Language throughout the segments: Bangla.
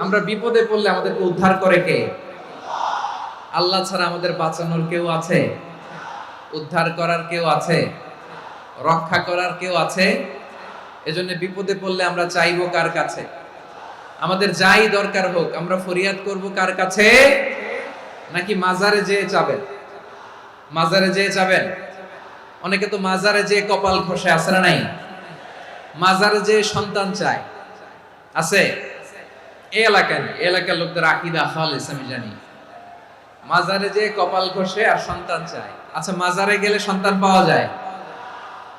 আমরা বিপদে পড়লে আমাদেরকে উদ্ধার করে কে? আল্লাহ ছাড়া আমাদের বাঁচানোর কেউ আছে? উদ্ধার করার কেউ আছে? রক্ষা করার কেউ আছে? এজন্য বিপদে পড়লে আমরা চাইব কার কাছে? আমাদের যাই দরকার হোক, আমরা ফরিয়াদ করব কার কাছে? নাকি মাজারে যেয়ে যাবেন মাজারে যেয়ে যাবেন অনেকে তো মাজারে যেয়ে কপাল খসে আসে নাই? মাজারে যেয়ে সন্তান চায়। আছে? এই এলাকায় এলাকার লোকদের আকিদা খালিস, আমি জানি। মাজারে যে কপাল ঘষে আর সন্তান চায়। আচ্ছা মাজারে গেলে সন্তান পাওয়া যায়?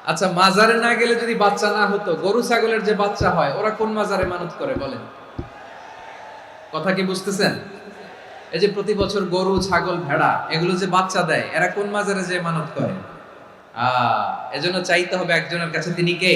আচ্ছা মাজারে না গেলে যদি বাচ্চা না হতো, গরু, ছাগলের যে বাচ্চা হয়, ওরা কোন মাজারে মানত করে, বলেন? কথা কি বুঝতেছেন? এই যে প্রতি বছর গরু, ছাগল, ভেড়া, এগুলো যে বাচ্চা দেয়, এরা কোন মাজারে যে মানত করে? আহ, এজন্য চাইতে হবে একজনের কাছে, তিনি কে?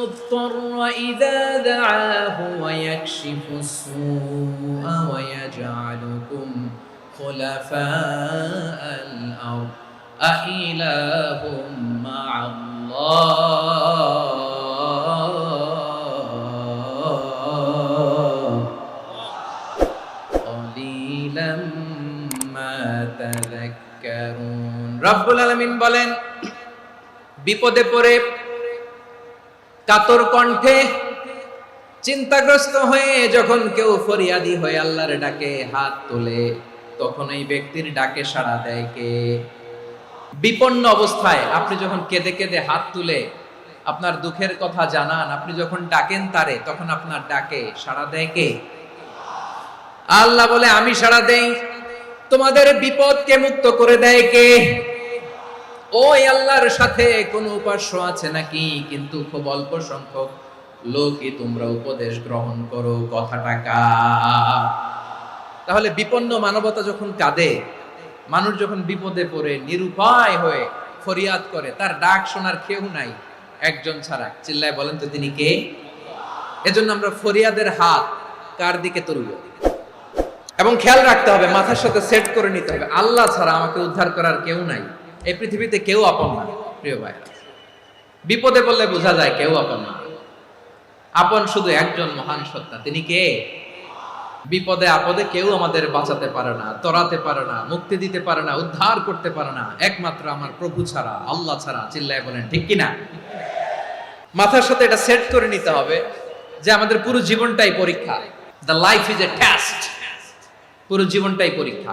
ইযা দাআহু ওয়া ইয়াকশিফুস সুআ ওয়া ইয়াজআলুকুম খুলাফাআল আরদ আইলাহুম মা'আল্লাহ কলিলাম মা তাযাক্কারুন রব্বুল আলামিন বলেন, বিপদে পড়ে কাতর কণ্ঠে চিন্তাগ্রস্ত হয়ে যখন কেউ ফরিয়াদি হয়ে আল্লাহর ডাকে হাত তোলে, তখন এই ব্যক্তির ডাকে সাড়া দেয় কে? বিপন্ন অবস্থায় আপনি যখন কেঁদে কেঁদে হাত তুলে আপনার দুঃখের কথা জানান, আপনি যখন ডাকেন তারে, তখন আপনার ডাকে সাড়া দেয় কে? আল্লাহ বলে, আমি সাড়া দেই। তোমাদের বিপদকে মুক্ত করে দেয় কে? ওই আল্লাহর সাথে কোন উপাস্য আছে নাকি? কিন্তু খুব অল্প সংখ্যক লোকই তোমরা উপদেশ গ্রহণ করো কথাটা কা তাহলে বিপন্ন মানবতা যখন কাঁদে, মানুষ যখন বিপদে পড়ে, নিরুপায় হয়ে ফরিয়াদ করে, তার ডাক শোনার কেউ নাই, একজন ছাড়া। চিল্লায় বলেন তো তিনি কে? এজন্য আমরা ফরিয়াদের হাত কার দিকে তুলব? এবং খেয়াল রাখতে হবে, মাথার সাথে সেট করে নিতে হবে। আল্লাহ ছাড়া আমাকে উদ্ধার করার কেউ নাই। এই পৃথিবীতে কেউ আপন না, প্রিয় ভাইরা। বিপদে বললে বোঝা যায় কেউ আপন না। আপন শুধু একজন মহান সত্তা, তিনি কে? বিপদে, আপদে কেউ আমাদের বাঁচাতে পারে না, তরাতে পারে না, মুক্তি দিতে পারে না, উদ্ধার করতে পারে না। একমাত্র আমার প্রভু ছাড়া, আল্লাহ ছাড়া, চিল্লায় বলেন, ঠিক কিনা? মাথার সাথে এটা সেট করে নিতে হবে যে আমাদের পুরো জীবনটাই পরীক্ষা। The life is a test পুরো জীবনটাই পরীক্ষা।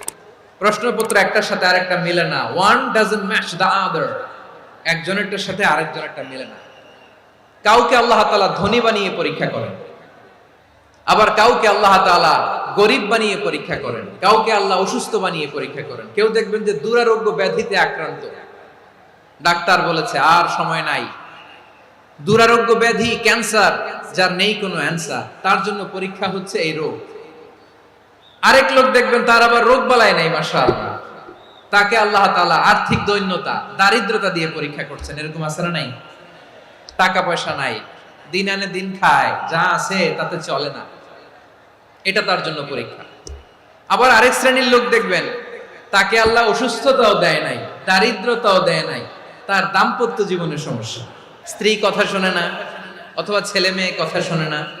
প্রশ্নপত্র একটার সাথে আরেকটা মিলে না। One doesn't match the other একজনেরটার সাথে আরেকজনেরটা মিলে না। কাউকে আল্লাহ তাআলা ধনী বানিয়ে পরীক্ষা করেন। আবার কাউকে আল্লাহ তাআলা গরিব বানিয়ে পরীক্ষা করেন। কাউকে আল্লাহ অসুস্থ বানিয়ে পরীক্ষা করেন। কেউ দেখবেন যে দুরারোগ্য ব্যাধিতে আক্রান্ত। ডাক্তার বলেছে, আর সময় নাই। দুরারোগ্য ব্যাধি, ক্যান্সার, যার নেই কোনো অ্যান্সার, তার জন্য পরীক্ষা হচ্ছে এই রোগ। আরেক লোক দেখবেন, তার আবার রোগ বালাই নাই মাসা তাকে আল্লাহ তাআলা আর্থিক দৈন্যতা, দারিদ্রতা দিয়ে পরীক্ষা করছেন। এরকম আছে নাই? টাকা পয়সা নাই। দিন আনে দিন খায়, যা আছে তাতে চলে না। এটা তার জন্য পরীক্ষা। আবার আরেক শ্রেণির লোক দেখবেন, তাকে আল্লাহ অসুস্থতাও দেয় নাই, দারিদ্রতাও দেয় নাই। তার দাম্পত্য জীবনের সমস্যা। স্ত্রী কথা শোনে না, অথবা ছেলে মেয়ে কথা শোনে না।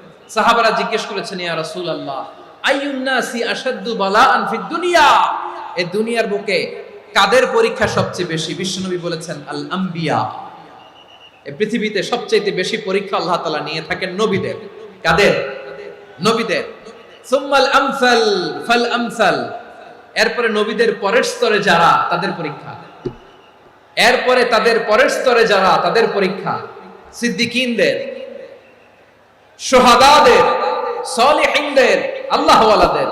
সাহাবারা জিজ্ঞেস করেছেন, ইয়া রাসূলুল্লাহ, আইয়ুন্নাসি আশাদ্দু বালাআন ফিদ দুনিয়া? এই দুনিয়ার বুকে কাদের পরীক্ষা সবচেয়ে বেশি? বিশ্বনবী বলেছেন, আল আম্বিয়া। এই পৃথিবীতে সবচেয়ে বেশি পরীক্ষা আল্লাহ তাআলা নিয়ে থাকেন নবীদের। কাদের? নবীদের। সুম্মাল আমসাল, ফাল আমসাল। এরপরে নবীদের পরের স্তরে যারা, তাদের পরীক্ষা। এরপরে তাদের পরের স্তরে যারা, তাদের পরীক্ষা। সিদ্দিকিনদের। সোহাদাদের সলিহিনদের আল্লাহওয়ালাদের।